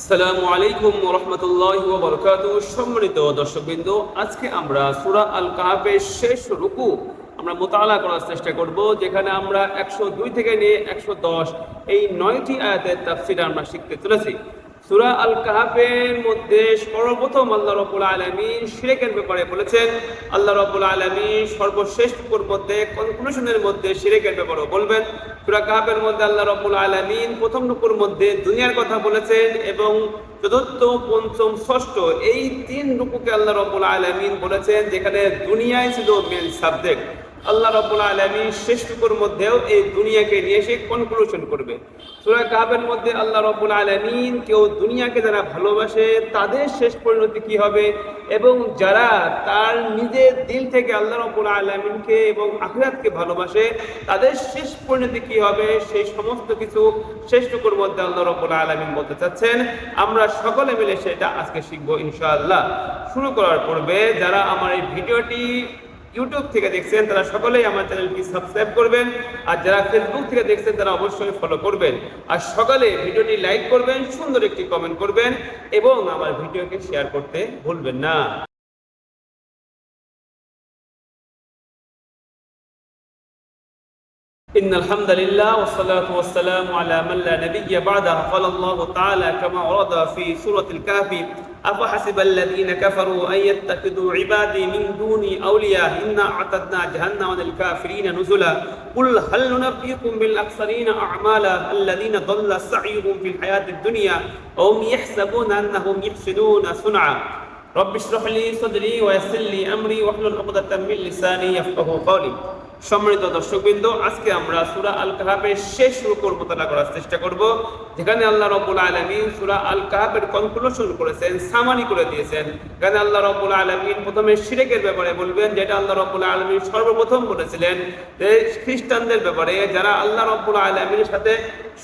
আসসালামু আলাইকুম রহমতুল্লাহ বরকাত সম্মানিত দর্শকবৃন্দ, আজকে আমরা সুরা আল কাহাফের শেষ রুকু আমরা মোতালা করার চেষ্টা করব, যেখানে আমরা একশো দুই থেকে নিয়ে একশো দশ এই নয়টি আয়াতের তাফসিরা আমরা শিখতে চলেছি। সুরা আল কাহাফের মধ্যে সর্বপ্রথম আল্লাহ রবুল আলমিন শিরেকের ব্যাপারে বলেছেন, আল্লাহ রবুল আলমিন সর্বশেষ মধ্যে কনক্লুশনের মধ্যে শিরেকের ব্যাপারেও বলবেন। সুরা কাহাফের মধ্যে আল্লাহ রবুল আলমিন প্রথম টুকুর মধ্যে দুনিয়ার কথা বলেছেন এবং চতুর্থ, পঞ্চম, ষষ্ঠ এই তিন রুকুকে আল্লাহ রবুল আলমিন বলেছেন, যেখানে দুনিয়ায় ছিল মেন সাবজেক্ট আল্লাহ রব্বুল আলমী শেষ মধ্যেও এই দুনিয়াকে নিয়ে সে কনক্লুশন করবে। সুরা কাবের মধ্যে আল্লাহ রব্বুল আলমিন কেউ দুনিয়াকে যারা ভালোবাসে, তাদের শেষ পরিণতি কি হবে? এবং যারা তার নিজের দিল থেকে আল্লাহ রব্বুল আলমিনকে এবং আখিরাতকে ভালোবাসে, তাদের শেষ পরিণতি কি হবে? সেই সমস্ত কিছু শেষ টুকুর মধ্যে আল্লাহ রব্বুল আলমিন বলতে চাচ্ছেন। আমরা সকলে মিলে সেটা আজকে শিখব ইনশাআল্লাহ। শুরু করার পূর্বে যারা আমার এই ভিডিওটি ইউটিউব থেকে দেখছেন, তারা সকলেই আমার চ্যানেলটি সাবস্ক্রাইব করবেন। আর যারা ফেসবুক থেকে দেখছেন, তারা অবশ্যই ফলো করবেন। আর সকালে ভিডিওটি লাইক করবেন, সুন্দর একটি কমেন্ট করবেন এবং আমার ভিডিওকে শেয়ার করতে ভুলবেন না। إن الحمد لله والصلاة والسلام على من لا نبي بعده. قال الله تعالى كما ورد في سورة الكهف أفحسب الذين كفروا أن يتخذوا عبادي من دوني أولياء إنا أعتدنا جهنم للكافرين نزلا. قل هل ننبئكم بالأخسرين أعمالا الذين ضل سعيهم في الحياة الدنيا وهم يحسبون أنهم يحسنون صنعا؟ رب اشرح لي صدري ويسر لي أمري واحلل عقدة من لساني يفقه قولي. সম্মানিত দর্শকবৃন্দ, আজকে আমরা সুরা আল কাহাবের শেষ রূপর মোতালা করার চেষ্টা করব। যেখানে আল্লাহ রব্বুল আলমিন সুরা আল কাহাবের কনক্লুশন করেছেন, সামানি করে দিয়েছেন। এখানে আল্লাহ রব্বুল আলমিন প্রথমে সিরেকের ব্যাপারে বলবেন, যেটা আল্লাহ রব্বুল আলমিন সর্বপ্রথম বলেছিলেন যে, খ্রিস্টানদের ব্যাপারে যারা আল্লাহ রব্বুল আলমিনের সাথে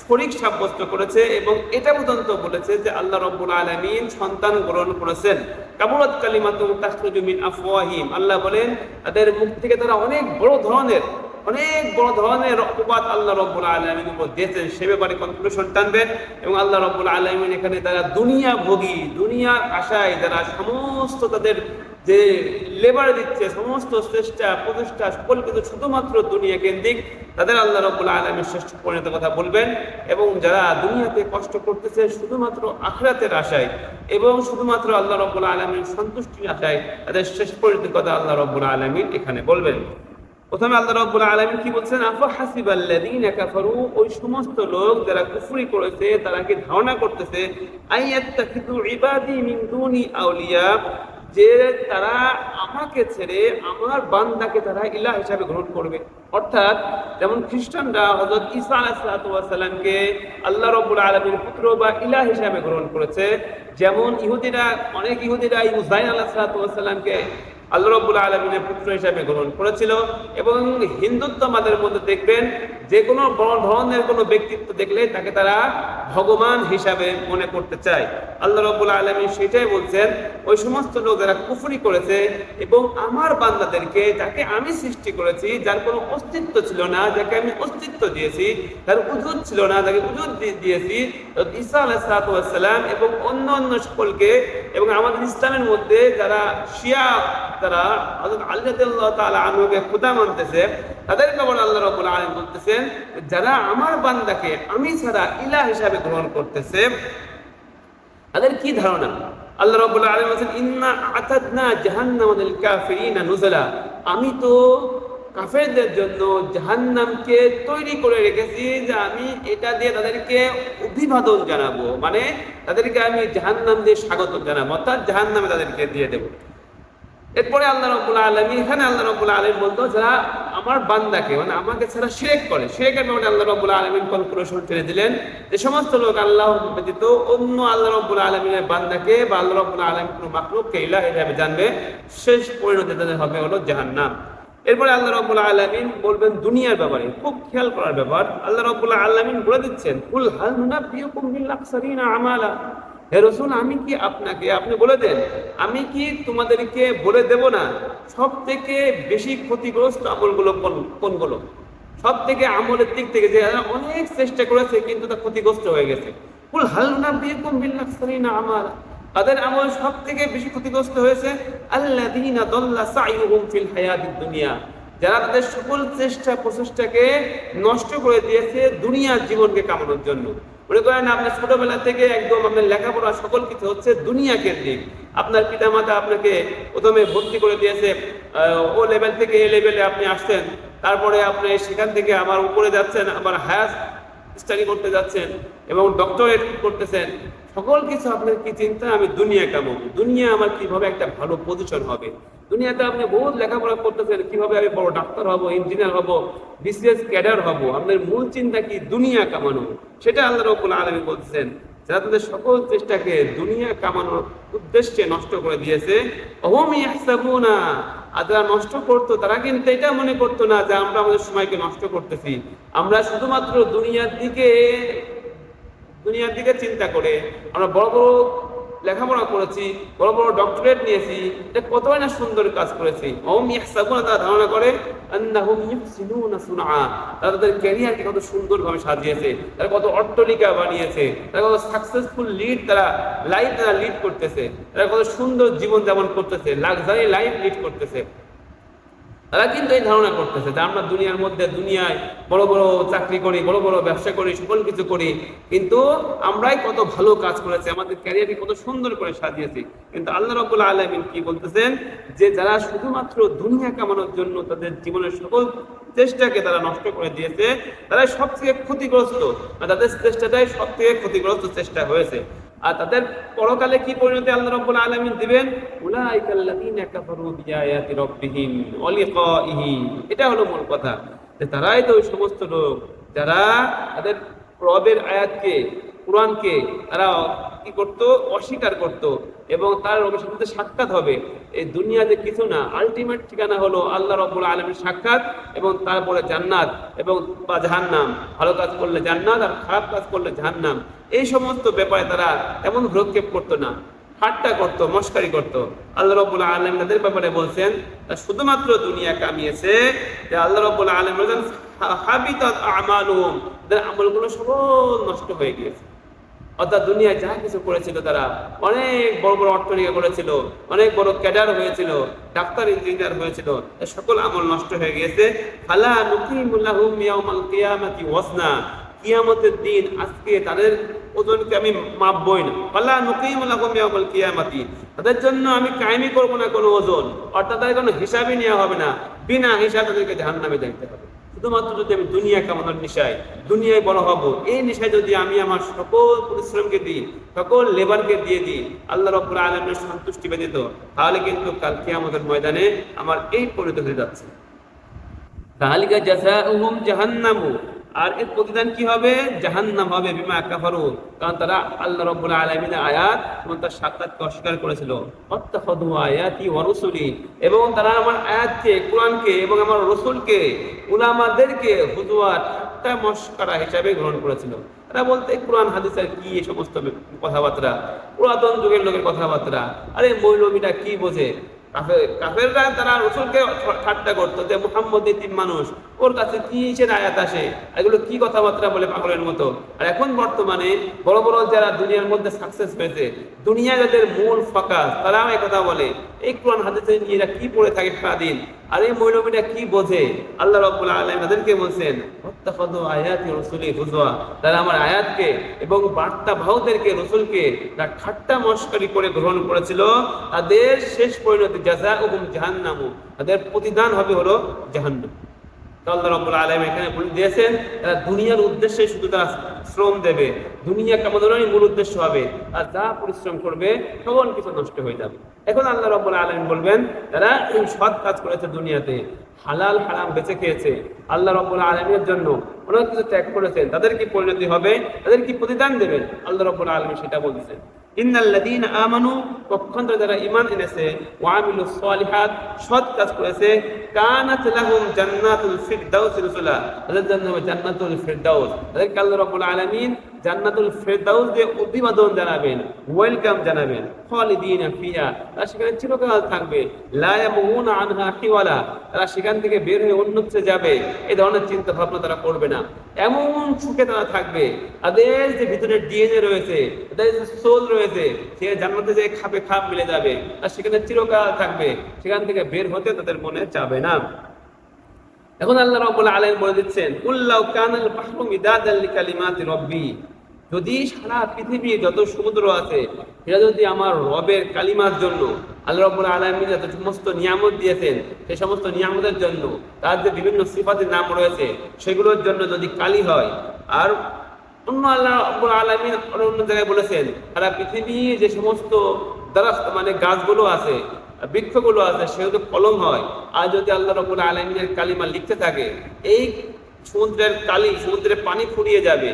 শরিক সাব্যস্ত করেছে এবং এটা পর্যন্ত বলেছে যে, আল্লাহ রব্বুল আলমিন সন্তান গ্রহণ করেছেন। কাবুরাত কালিমাতু তাখরুজু আফওয়াহিম। আল্লাহ বলেন, তাদের মুখ থেকে তারা অনেক বড় ধরনের অনেক বড় ধরনের অপবাদ আল্লাহ রব্বুল আলমিন উপর দিয়েছেন। সে ব্যাপারে কনক্লুশন টানবেন এবং আল্লাহ রব্বুল আলমিন এখানে তারা দুনিয়া ভোগী দুনিয়ার আশায় যারা সমস্ত তাদের যে লেবার দিচ্ছে, সমস্ত চেষ্টা প্রচেষ্টা সকল কিন্তু শুধুমাত্র দুনিয়া কেন্দ্রিক, তাদের আল্লাহ রব্বুল আলমের শ্রেষ্ঠ পরিণত কথা বলবেন এবং যারা দুনিয়াতে কষ্ট করতেছে শুধুমাত্র আখরাতের আশায় এবং শুধুমাত্র আল্লাহ রব্বুল আলমীর সন্তুষ্টির আশায় তাদের শ্রেষ্ঠ পরিণতির কথা আল্লাহ রব্বুল আলমিন এখানে বলবেন। প্রথমে আল্লাহ রব্বুল আলমিন কি বলছেন? আফা হাসিবাল্লাযীনা কাফারু ওই সমস্ত লোক যারা কুফরি করেছে, তারা কি ধারণা করতেছে, আইয়াত্তাখিযু ইবাদি মিন দুনি আউলিয়া যে তারা আমাকে ছেড়ে আমার বান্দাকে তারা ইলা হিসাবে গ্রহণ করবে। অর্থাৎ যেমন খ্রিস্টানরা হজরত ঈসা আলাহিসাল্লামকে আল্লাহ রব্বুল আলমীর পুত্র বা ইলা হিসাবে গ্রহণ করেছে, যেমন ইহুদিরা, অনেক ইহুদিরা ইউজাইন আল্লাহ সাল্লাতামকে আল্লাহ রব্বুল আলমিনের পুত্র হিসাবে গ্রহণ করেছিল এবং হিন্দুত্ববাদের মধ্যে দেখবেন যে কোনো বড় ধরনের কোনো ব্যক্তিত্ব দেখলে তাকে তারা ভগবান হিসাবে মনে করতে চায়। আল্লাহ রব্বুল আলমী সেটাই বলছেন, ওই সমস্ত লোক যারা কুফরি করেছে এবং আমার বান্দাদেরকে যাকে আমি সৃষ্টি করেছি, যার কোনো অস্তিত্ব ছিল না, যাকে আমি অস্তিত্ব দিয়েছি তার উজুদ ছিল না, যাকে উজুদ দিয়েছি ঈসা আলাহিসাল্লাম এবং অন্য অন্য সকলকে এবং আমাদের ইসলামের মধ্যে যারা শিয়া তারা হযরত আলী রাদিয়াল্লাহু তাআলা আনহুকে খোদা মানতেছে। আল্লাহ বলতেছেন, যারা আমার বান্দাকে আমি ছাড়া হিসাবে গ্রহণ করতেছে, তাদের কি ধারণা? আল্লাহ ইন্না আতাদনা নুজলা। আমি তো কাফেরদের জন্য জাহান্নামকে তৈরি করে রেখেছি যে আমি এটা দিয়ে তাদেরকে অভিবাদন জানাব। মানে তাদেরকে আমি জাহান্নাম দিয়ে স্বাগত জানাব, অর্থাৎ জাহান্নামে তাদেরকে দিয়ে দেবো। এরপরে আল্লাহ রব্বুল আলমী এখানে আল্লাহ রব্বুল আলম বলতো, যারা আমার বান্দাকে মানে আমাকে ছাড়া শিরেক করে শিরেকের ব্যাপারে আল্লাহ রব্বুল আলমিন কনক্লুশন ছেড়ে দিলেন যে সমস্ত লোক আল্লাহ ব্যতীত অন্য আল্লাহ রব্বুল আলমিনের বান্দাকে বা আল্লাহ রব্বুল আলম কোনো মাকলুককে ইলাহ হিসাবে জানবে, শেষ পরিণতি তাদের হবে হলো জাহান্নাম। এরপরে আল্লাহ রব্বুল আলমিন বলবেন দুনিয়ার ব্যাপারে, খুব খেয়াল করার ব্যাপার, আল্লাহ রব্বুল আলমিন বলে দিচ্ছেন, কুল হাল নুনাব্বিউকুম বিল আকসারিনা আমালা। হে রসুল, আমি কি আপনাকে, আপনি বলে দেন, আমি কি তোমাদেরকে বলে দেব না সব থেকে বেশি ক্ষতিগ্রস্ত আমলগুলো কোন- কোনগুলো? সব থেকে আমলের দিক থেকে যে অনেক চেষ্টা করেছে, কিন্তু তা ক্ষতিগ্রস্ত হয়ে গেছে। কুল হাল নাবিয়ুকুম বিল আকসারিনা আমালা। তাদের আমল সব থেকে বেশি ক্ষতিগ্রস্ত হয়েছে, আল্লাযীনা দাল্লা সাইয়ুহুম ফিল হায়াতিদ দুনিয়া। যারা তাদের সকল চেষ্টা প্রচেষ্টাকে নষ্ট করে দিয়েছে দুনিয়ার জীবনকে কামানোর জন্য। মনে করেন আপনার ছোটবেলা থেকে একদম আপনার লেখাপড়া সকল কিছু হচ্ছে দুনিয়া কেন্দ্রিক। আপনার পিতামাতা আপনাকে প্রথমে ভর্তি করে দিয়েছে ও লেভেল থেকে এ লেভেলে আপনি আসছেন। তারপরে আপনি সেখান থেকে আবার উপরে যাচ্ছেন, আবার হায়ার স্টাডি করতে যাচ্ছেন এবং ডক্টরেট করতেছেন। সকল কিছু আপনার কি চিন্তা? আমি দুনিয়া কামাবো দুনিয়া আমার কীভাবে একটা ভালো পজিশন হবে? দুনিয়াতে আপনি বহুত লেখাপড়া করতেছেন, কীভাবে আমি বড় ডাক্তার হব ইঞ্জিনিয়ার হব বিসিএস ক্যাডার হব? আপনার মূল চিন্তা কি? দুনিয়া কামানো। সেটা আল্লাহ রব্বুল আলমী বলছেন, যারা তাদের সকল চেষ্টাকে দুনিয়া কামানোর উদ্দেশ্যে নষ্ট করে দিয়েছে অহমি আর যারা নষ্ট করতো তারা কিন্তু এটা মনে করতো না যে আমরা আমাদের সময়কে নষ্ট করতেছি। আমরা শুধুমাত্র দুনিয়ার দিকে দুনিয়ার দিকে চিন্তা করে, আমরা বড় বড় লেখাপড়া করেছি, বড় বড় ডক্টরেট নিয়েছি, এটা কতই না সুন্দর কাজ করেছি। তারা ধারণা করে, আন্নাহুম ইউহসিনুনা সুনআ। তারা তাদের ক্যারিয়ারকে কত সুন্দরভাবে সাজিয়েছে, তারা কত অট্টলিকা বানিয়েছে, তারা কত সাকসেসফুল লিড তারা লাইফ তারা লিড করতেছে, তারা কত সুন্দর জীবন যাপন করতেছে লাক্সারি লাইফ লিড করতেছে। তারা কিন্তু এই ধারণা করতেছে যে আমরা দুনিয়ার মধ্যে দুনিয়ায় বড় বড় চাকরি করি, বড় বড় ব্যবসা করি, সকল কিছু করি। কিন্তু আমরাই কত ভালো কাজ করেছি, আমাদের ক্যারিয়ারকে কত সুন্দর করে সাজিয়েছি। কিন্তু আল্লাহ রবুল আলমিন কি বলতেছেন? যে যারা শুধুমাত্র দুনিয়া কামানোর জন্য তাদের জীবনের সকল চেষ্টাকে তারা নষ্ট করে দিয়েছে তারা সব থেকে ক্ষতিগ্রস্ত তাদের চেষ্টাটাই সব থেকে ক্ষতিগ্রস্ত চেষ্টা হয়েছে। আর তাদের পরকালে কি পরিণতি আল্লাহ রব আলামিন দিবেন? এটা হলো মূল কথা। যে তারাই তো ওই সমস্ত লোক যারা তাদের রবের আয়াতকে, কোরআনকে তারা কি করত? অস্বীকার করত এবং তার রবের সাথে সাক্ষাৎ হবে। এই দুনিয়াতে কিছু না আলটিমেট ঠিকানা হলো আল্লাহ রব্বুল আলমের সাক্ষাৎ এবং তারপরে জান্নাত এবং বা জাহান্নাম। ভালো কাজ করলে জান্নাত আর খারাপ কাজ করলে জাহান্নাম। এই সমস্ত ব্যাপারে তারা এমন ভ্রক্ষেপ করতো না। ঠাট্টা করতো, মস্কারি করতো। আল্লাহ রব্বুল আলম তাদের ব্যাপারে বলছেন তারা শুধুমাত্র দুনিয়া কামিয়েছে যে আল্লাহ রব্বুল আলম বলছেন হাবিতাত তাদের আমলগুলো সব নষ্ট হয়ে গিয়েছে। অর্থাৎ দুনিয়ায় যা কিছু করেছিল তারা অনেক বড় বড় অট্টলিকা করেছিল, অনেক বড় ক্যাডার হয়েছিল, ডাক্তার, ইঞ্জিনিয়ার হয়েছিল সকল আমল নষ্ট হয়ে গিয়েছে। ফালা নুকিমুল্লাহুম ইয়াউমাল কিয়ামাতি ওয়াজনা কিয়ামতের দিন আজকে তাদের ওজনকে আমি মাপবই না। ফালা নুকিমুল্লাহুম ইয়াউমাল কিয়ামাতি। তাদের জন্য আমি কায়েমি করব না কোনো ওজন। অর্থাৎ তাদের কোনো হিসাবই নেওয়া হবে না। বিনা হিসাব তাদেরকে জাহান্নামে দেখতে হবে। শুধুমাত্র যদি আমি দুনিয়া কামানোর নেশায়, দুনিয়ায় বড় হব, এই নেশায় যদি আমি আমার সকল পরিশ্রমকে দিই, সকল লেবারকে দিয়ে দিই, আল্লাহ রব্বুল আলমের সন্তুষ্টি ব্যতীত, তাহলে কিন্তু কালকে আমাদের ময়দানে আমার এই পরিণত হয়ে যাচ্ছে। তাহলে জাহান্নামু। আর এর প্রতিদান কি হবে? জাহান্নাম হবে, বিমা কাফারু। কারণ তারা আল্লাহ রাব্বুল আলামিনের আয়াত এবং তার সাক্ষাৎকে অস্বীকার করেছিল। আয়াতি ওয়া রুসুলি। এবং তারা আমার আয়াতকে, কোরআনকে এবং আমার রসুলকে, উলামাদেরকে ঠাট্টা মস্করা হিসাবে গ্রহণ করেছিল। তারা বলতে, কোরআন হাদিসের কি এই সমস্ত কথাবার্তা? পুরাতন যুগের লোকের কথাবার্তা। আরে মৌলবীটা কি বোঝে? কাফের কাফেররা তারা রসুলকে ঠাট্টা করতো যে মুহাম্মদ তিন মানুষ। ওর কাছে কি সে আয়াত আসে? এগুলো কি কথাবার্তা বলে পাগলের মতো? আর এখন বর্তমানে বড় বড় যারা দুনিয়ার মধ্যে সাকসেস হয়েছে, দুনিয়া যাদের মূল ফোকাস তারাও কথা বলে। এই কোরআন নিয়ে এরা কি পড়ে থাকে সারাদিন? আর এই মৌলবীটা কি বোঝে? আল্লাহ রাব্বুল আলামিন তাদেরকে বলছেন তারা আমার আয়াতকে এবং বার্তা বাহকদেরকে রসুলকে তারা ঠাট্টা মস্করি করে গ্রহণ করেছিল। তাদের শেষ পরিণতি জাযাউহুম জাহান্নামু। তাদের প্রতিদান হবে হলো জাহান্নাম। তো আল্লাহ রাব্বুল আলামিন এখানে বলে দিয়েছেন, তারা দুনিয়ার উদ্দেশ্যে শুধু তারা শ্রম দেবে। দুনিয়া কামানোরই মূল উদ্দেশ্য হবে। আর যা পরিশ্রম করবে সকল কিছু নষ্ট হয়ে যাবে। এখন আল্লাহ রাব্বুল আলামিন বলবেন, তারা এই সৎ কাজ করেছে দুনিয়াতে। হালাল, হারাম বেঁচে খেয়েছে। আল্লাহ রাব্বুল আলামিনের জন্য অনেক কিছু ত্যাগ করেছেন। তাদের কি পরিণতি হবে? তাদের কি প্রতিদান দেবেন আল্লাহ রাব্বুল আলম সেটা বলছেন। ইন্নাল্লাযীন আমানু যারা ঈমান এনেছে, ওয়া আমিলুস সালিহাত, সৎ কাজ করেছে, কানাত লাহুম জান্নাতুল ফিরদাউস তাদের জন্য হবে জান্নাতুল ফিরদাউস। আলামিন জান্নাতুল ফেরদাউস দিয়ে অভিবাদন জানাবেন, ওয়েলকাম জানাবেন। খালিদিন ফিয়া তারা সেখানে চিরকাল থাকবে। লা আনহা তারা সেখান থেকে বের হয়ে অন্যত্রে যাবে। এই ধরনের চিন্তা ভাবনা তারা করবে না। এমন সুখে তারা থাকবে। তাদের যে ভিতরে ডিএনএ রয়েছে, তাদের যে সোল রয়েছে, সে জান্নাতে যে খাপে খাপ মিলে যাবে, আর সেখানে চিরকাল থাকবে। সেখান থেকে বের হতে তাদের মনে যাবে না। এখন আল্লাহ রাব্বুল আলামিন বলে দিচ্ছেন কুল্লাউ কানাল বাহরু মিদাদাল লিকালিমাতি রব্বি। যদি সারা পৃথিবী যত সমুদ্র আছে, সেটা যদি আমার রবের কালিমার জন্য আল্লাহ রাব্বুল আলামিন যত সমস্ত নিয়ামত দিয়েছেন সেই সমস্ত নিয়ামতের জন্য তার যে বিভিন্ন সিফাতের নাম রয়েছে, সেগুলোর জন্য যদি কালি হয়, আর অন্য আল্লাহ রাব্বুল আলামিন অন্য জায়গায় বলেছেন সারা পৃথিবী যে সমস্ত দারাস্ত মানে গাছগুলো আছে, বৃক্ষগুলো আছে, সেগুলো কলম হয়, আর যদি আল্লাহ রবুল আলমিনের কালিমা লিখতে থাকে, এই সমুদ্রের কালি, সমুদ্রের পানি ফুরিয়ে যাবে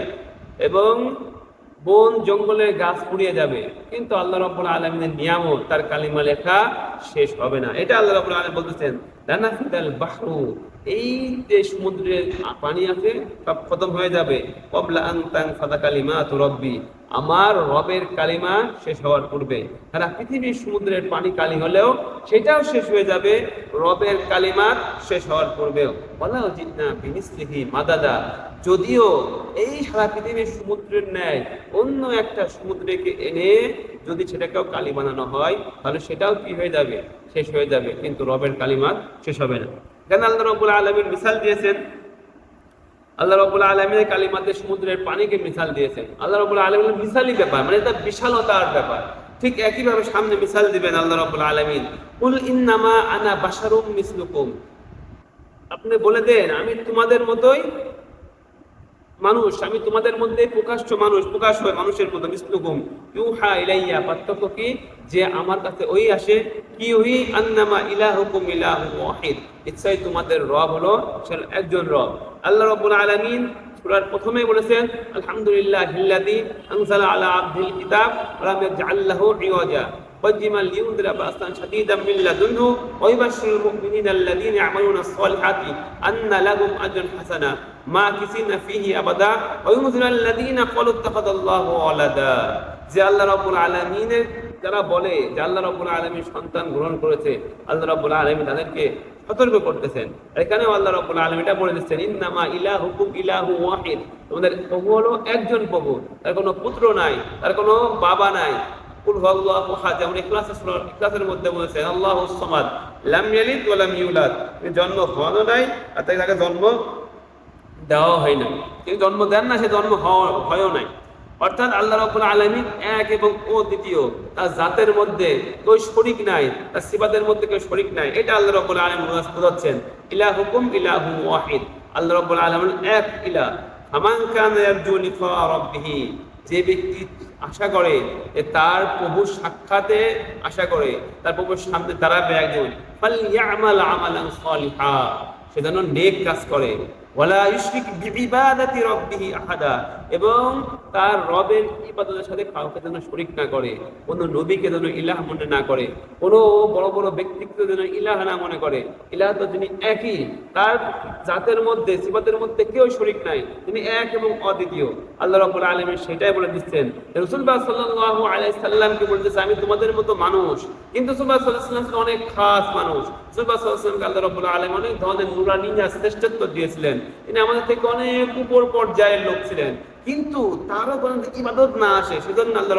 এবং বন জঙ্গলের গাছ পুড়িয়ে যাবে। কিন্তু আল্লাহ রব্বুল আলমিনের নিয়ামত, তার কালিমা লেখা শেষ হবে না। এটা আল্লাহ রব্বুল আলম বলতেছেন এই যে সমুদ্রের পানি আছে সব খতম হয়ে যাবে। কবলা আংতাং ফাদা কালিমা তো রব্বি। আমার রবের কালিমা শেষ হওয়ার পূর্বে। সারা পৃথিবীর সমুদ্রের পানি কালি হলেও সেটাও শেষ হয়ে যাবে। রবের কালিমার শেষ হওয়ার পূর্বেও। বলা উচিত না বিনিস্লিহি মাদাদা। যদিও এই সারা পৃথিবীর সমুদ্রের ন্যায় অন্য একটা সমুদ্রকে এনে যদি সেটাকেও কালি বানানো হয়, তাহলে সেটাও কি হয়ে যাবে? শেষ হয়ে যাবে। কিন্তু রবের কালিমার শেষ হবে না। কেন আল্লাহ রবুল আলমীর মিসাল দিয়েছেন। আল্লাহ রবুল আলমীর কালিমাতে সমুদ্রের পানিকে মিসাল দিয়েছেন। আল্লাহ রবুল আলমীর মিসালই ব্যাপার মানে এটা বিশালতার ব্যাপার। ঠিক একইভাবে সামনে মিসাল দিবেন আল্লাহ রবুল আলমিন। কুল ইন্নামা আনা বাসারুম মিসলুকুম। আপনি বলে দেন, আমি তোমাদের মতোই মানুষ, আমি তোমাদের মধ্যে প্রকাশ্য মানুষ, প্রকাশ হয় মানুষের মধ্যে মতো মিসলুকুম। ইউহা ইলাইয়া, পার্থক্য কি? যে আমার কাছে ওই আসে, কি ওই আন্নামা ইলাহুকুম ইলাহু ওয়াহিদ। ইচ্ছাই তোমাদের রব হলো একজন রব। আল্লাহ রাব্বুল আলামিন সূরার প্রথমেই বলেছেন আলহামদুলিল্লাহ হিল্লাযী আনজালা আলা আবদিল কিতাব, ওয়া লাম قدما لينذر بأسا شديدا من لدنه ويبشر المؤمنين الذين يعملون الصالحات أن لهم أجرا حسنا ماكثين فيه أبدا وينذر الذين قالوا اتخذ الله ولدا যে আল্লাহ রাব্বুল আলামিনের যারা বলে যে আল্লাহ রাব্বুল আলামিন সন্তান গ্রহণ করেছে আল্লাহ রাব্বুল আলামিন তাদেরকে সতর্ক করতেছেন এখানেও আল্লাহ রাব্বুল আলামিন এটা বলে দিচ্ছেন ইন্নামা ইলাহুকুম ইলাহু ওয়াহিদ তোমাদের প্রভু হলো একজন প্রভু তার কোনো পুত্র নাই তার কোনো বাবা নাই কুল আহাদ, যেমন ইখলাসের সূরা ইখলাসের মধ্যে বলেছে লাম ইয়ালিদ ওয়া লাম ইউলাদ। জন্ম হওয়ানো নাই, আর তাই তাকে জন্ম দেওয়া হয় না তিনি জন্ম দেন না, সে জন্ম হয়ও নাই। অর্থাৎ আল্লাহ রাব্বুল আলামিন এক এবং ও দ্বিতীয় তার জাতের মধ্যে কেউ শরিক নাই, তার সিবাদের মধ্যে কেউ শরিক নাই। এটা আল্লাহ রাব্বুল আলামিন বোঝাচ্ছেন, ইলাহুকুম ইলাহু ওয়াহিদ। আল্লাহ রাব্বুল আলামিন এক ইলাহ। ফামান কানা ইয়ারজু লিকা রাব্বিহি। যে ব্যক্তি আশা করে তার প্রভু সাক্ষাতে আশা করে, তার প্রভুর সামনে দাঁড়াবে একজন ইয়ামাল আমাল সে যেন নেক কাজ করে। ওয়ালা ইউশরিক বিইবাদাতি রাব্বিহি আহাদা, এবং তার রবের ইবাদতের সাথে কাউকে যেন শরিক না করে কোনো নবীকে যেন ইলাহ মনে না করে, কোনো বড় বড় ব্যক্তিত্ব যেন ইলাহ না মনে করে। ইলাহ তো যিনি একই, তার জাতের মধ্যে সিবাতের মধ্যে কেউ শরিক নাই, তিনি এক এবং অদ্বিতীয়। আল্লাহ রাব্বুল আলামিন সেটাই বলে দিচ্ছেন। রাসূলুল্লাহ সাল্লাল্লাহু আলাইহি সাল্লামকে বলতেছে আমি তোমাদের মতো মানুষ। কিন্তু রাসূলুল্লাহ সাল্লাল্লাহু আলাইহি অনেক খাস মানুষ। অনেক ধরনের দিয়েছিলেন, তিনি আমাদের থেকে অনেক উপর পর্যায়ের লোক ছিলেন। কিন্তু ইবাদত না আসে আল্লাহ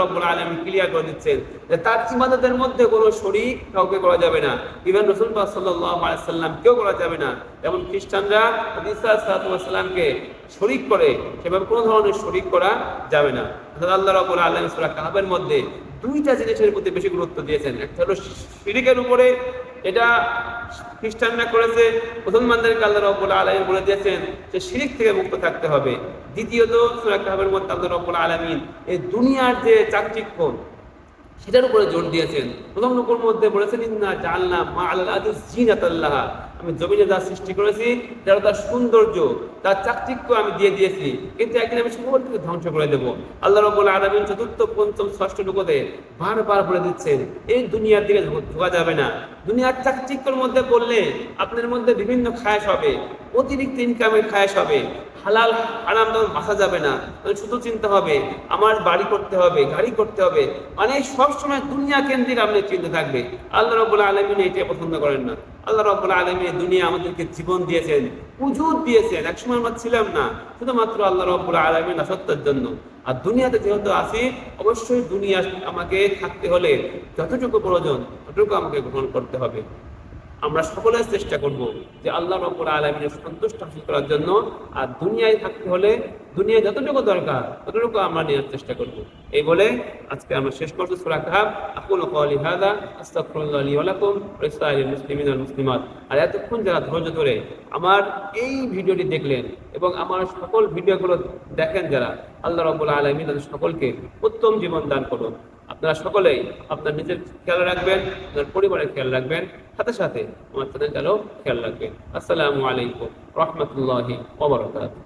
ক্লিয়ার করে দিচ্ছেন তার ইবাদতের মধ্যে কোনো শরীক কাউকে করা যাবে না। ইভেন আলাইহি সাল্লাম কেউ করা যাবে না। যেমন খ্রিস্টানরা সাল্লাল্লাহু করে, সেভাবে কোনো ধরনের শরীক করা যাবে না। আল্লাহ রাব্বুল আলামিন সূরা কাহাবের মধ্যে দুইটা জিনিসের প্রতি বেশি গুরুত্ব দিয়েছেন। একটা হলো শিরিকের উপরে এটা খ্রিস্টানরা করেছে, প্রথম মুসলমানদেরকে আল্লাহ রব্বুল আলামিন বলে দিয়েছেন যে শিরিক থেকে মুক্ত থাকতে হবে। দ্বিতীয়ত সূরা কাহাবের মধ্যে আল্লাহ রব্বুল আলামিন এই দুনিয়ার যে চাকচিক্য, সেটার উপরে জোর দিয়েছেন। প্রথম লোকের মধ্যে বলেছেন, ইন্না জাল্লা মা আল্লাহ জিনাতাল্লাহ আমি জমিনে যা সৃষ্টি করেছি, যারা তার সৌন্দর্য, তার চাকচিক্য আমি দিয়ে দিয়েছি, কিন্তু একদিন আমি সকলকে ধ্বংস করে দেবো। আল্লাহ রবুল আলমিন চতুর্থ, পঞ্চম, ষষ্ঠ লোকতে বারবার বলে দিচ্ছেন, এই দুনিয়ার দিকে ঢোকা যাবে না। দুনিয়ার চাকচিক্যর মধ্যে বললে আপনার মধ্যে বিভিন্ন খায়াস হবে, অতিরিক্ত ইনকামের খায়াস হবে, হালাল আরাম তখন বাসা যাবে না। শুধু চিন্তা হবে, আমার বাড়ি করতে হবে, গাড়ি করতে হবে মানে সবসময় দুনিয়া কেন্দ্রিক আপনার চিন্তা থাকবে। আল্লাহ রবুল আলমিন এটা পছন্দ করেন না। আল্লাহ রব আলমী দুনিয়া আমাদেরকে জীবন দিয়েছেন উজুদ দিয়েছেন। একসময় আমরা ছিলাম না, শুধুমাত্র আল্লাহ আলেমে না সত্যের জন্য। আর দুনিয়াতে যেহেতু আসি অবশ্যই দুনিয়া আমাকে থাকতে হলে যতটুকু প্রয়োজন, ততটুকু আমাকে গ্রহণ করতে হবে। আমরা সকলে চেষ্টা করব যে আল্লাহ রব্বুল আলমিনের সন্তুষ্ট হাসিল করার জন্য আর দুনিয়ায় থাকতে হলে দুনিয়ায় যতটুকু দরকার ততটুকু আমরা নেওয়ার চেষ্টা করব। এই বলে আজকে আমরা শেষ করছি সূরা কাহাব আকুল কওয়ালি হাদা আস্তাগফিরুল্লাহ লি ওয়া লাকুম মুসলিমিন মুসলিমাত। আর এতক্ষণ যারা ধৈর্য ধরে আমার এই ভিডিওটি দেখলেন এবং আমার সকল ভিডিওগুলো দেখেন যারা, আল্লাহ রব্বুল আলমিন তাদের সকলকে উত্তম জীবন দান করুন। আপনারা সকলেই আপনার নিজের খেয়াল রাখবেন, আপনার পরিবারের খেয়াল রাখবেন, সাথে সাথে আমার চ্যানেলটারও খেয়াল রাখবেন। আসসালামু আলাইকুম, রহমতুল্লাহি ওবরাকাতুহু